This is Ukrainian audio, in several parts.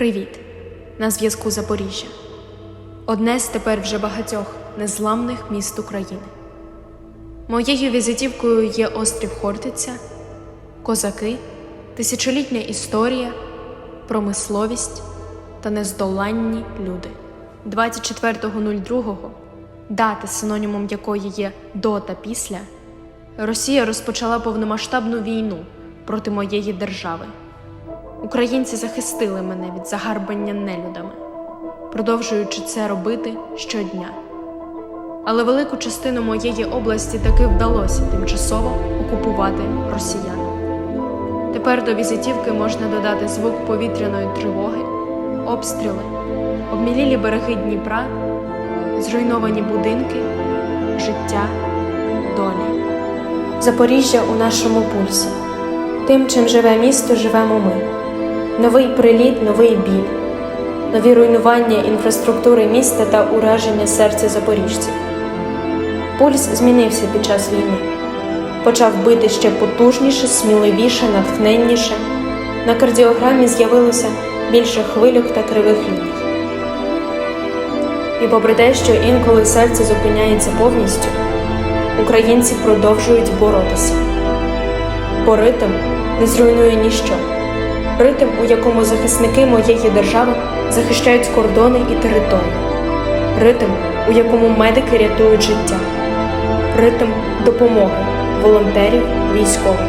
Привіт! На зв'язку Запоріжжя. Одне з тепер вже багатьох незламних міст України. Моєю візитівкою є острів Хортиця, козаки, тисячолітня історія, промисловість та нездоланні люди. 24.02, дати синонімом якої є до та після, Росія розпочала повномасштабну війну проти моєї держави. Українці захистили мене від загарбання нелюдами, продовжуючи це робити щодня. Але велику частину моєї області таки вдалося тимчасово окупувати росіянам. Тепер до візитівки можна додати звук повітряної тривоги, обстріли, обмілілі береги Дніпра, зруйновані будинки, життя, долі. Запоріжжя у нашому пульсі. Тим, чим живе місто, живемо ми. Новий приліт, новий біль, нові руйнування інфраструктури міста та ураження серця запоріжців. Пульс змінився під час війни. Почав бити ще потужніше, сміливіше, натхненніше. На кардіограмі з'явилося більше хвильок та кривих ліній. І попри те, що інколи серце зупиняється повністю, українці продовжують боротися. Бо ритм не зруйнує ніщо. Ритм, у якому захисники моєї держави захищають кордони і території. Ритм, у якому медики рятують життя. Ритм допомоги волонтерів, військових.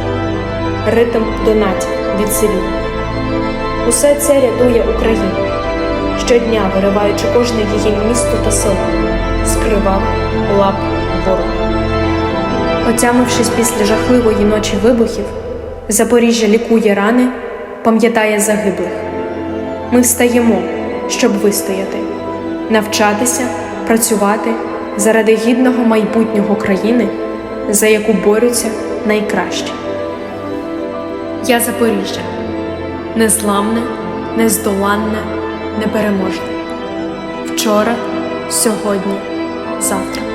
Ритм донатів від цивільних. Усе це рятує Україну, щодня вириваючи кожне її місто та село, скривав лап ворога. Отямившись після жахливої ночі вибухів, Запоріжжя лікує рани, пам'ятає загиблих. Ми встаємо, щоб вистояти, навчатися, працювати заради гідного майбутнього країни, за яку борються найкращі. Я Запоріжжя незламне, нездоланне, непереможне. Вчора, сьогодні, завтра.